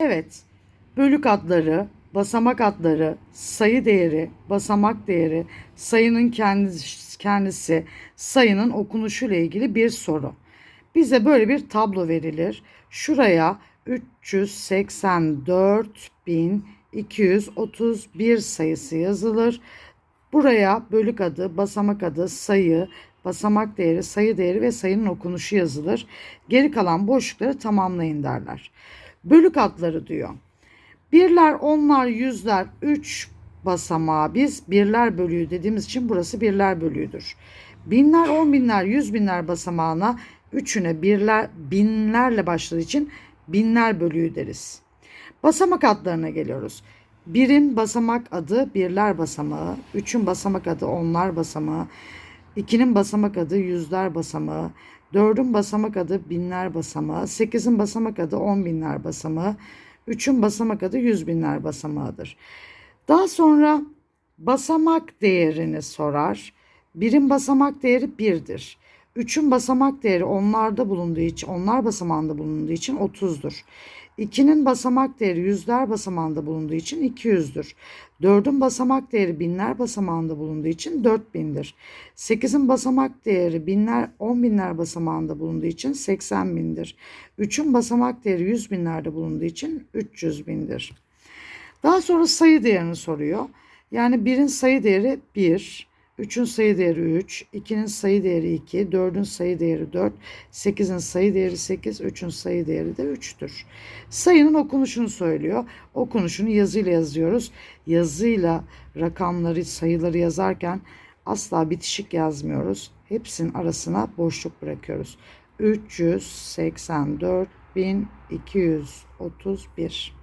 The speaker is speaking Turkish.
Evet, bölük adları, basamak adları, sayı değeri, basamak değeri, sayının kendisi, sayının okunuşu ile ilgili bir soru. Bize böyle bir tablo verilir. Şuraya 384.231 sayısı yazılır. Buraya bölük adı, basamak adı, sayı, basamak değeri, sayı değeri ve sayının okunuşu yazılır. Geri kalan boşlukları tamamlayın derler. Bölük adları diyor. Birler, onlar, yüzler, üç basamağı biz birler bölüğü dediğimiz için burası birler bölüğüdür. Binler, on binler, yüz binler basamağına üçüne birler, binlerle başladığı için binler bölüğü deriz. Basamak adlarına geliyoruz. Birin basamak adı birler basamağı, üçün basamak adı onlar basamağı, ikinin basamak adı yüzler basamağı, dördün basamak adı binler basamağı, sekizin basamak adı on binler basamağı, üçün basamak adı yüz binler basamağıdır. Daha sonra basamak değerini sorar. Birin basamak değeri birdir. Üçün basamak değeri onlarda bulunduğu için, onlar basamağında bulunduğu için 30'dur. 2'nin basamak değeri yüzler basamağında bulunduğu için 200'dür. 4'ün basamak değeri binler basamağında bulunduğu için 4000'dir. 8'in basamak değeri binler, 10 binler basamağında bulunduğu için 80 bindir. 3'ün basamak değeri 100 binlerde bulunduğu için 300 bindir. Daha sonra sayı değerini soruyor. Yani 1'in sayı değeri 1, 3'ün sayı değeri 3, 2'nin sayı değeri 2, 4'ün sayı değeri 4, 8'in sayı değeri 8, 3'ün sayı değeri de 3'tür. Sayının okunuşunu söylüyor. Okunuşunu yazıyla yazıyoruz. Yazıyla rakamları, sayıları yazarken asla bitişik yazmıyoruz. Hepsinin arasına boşluk bırakıyoruz. 384.231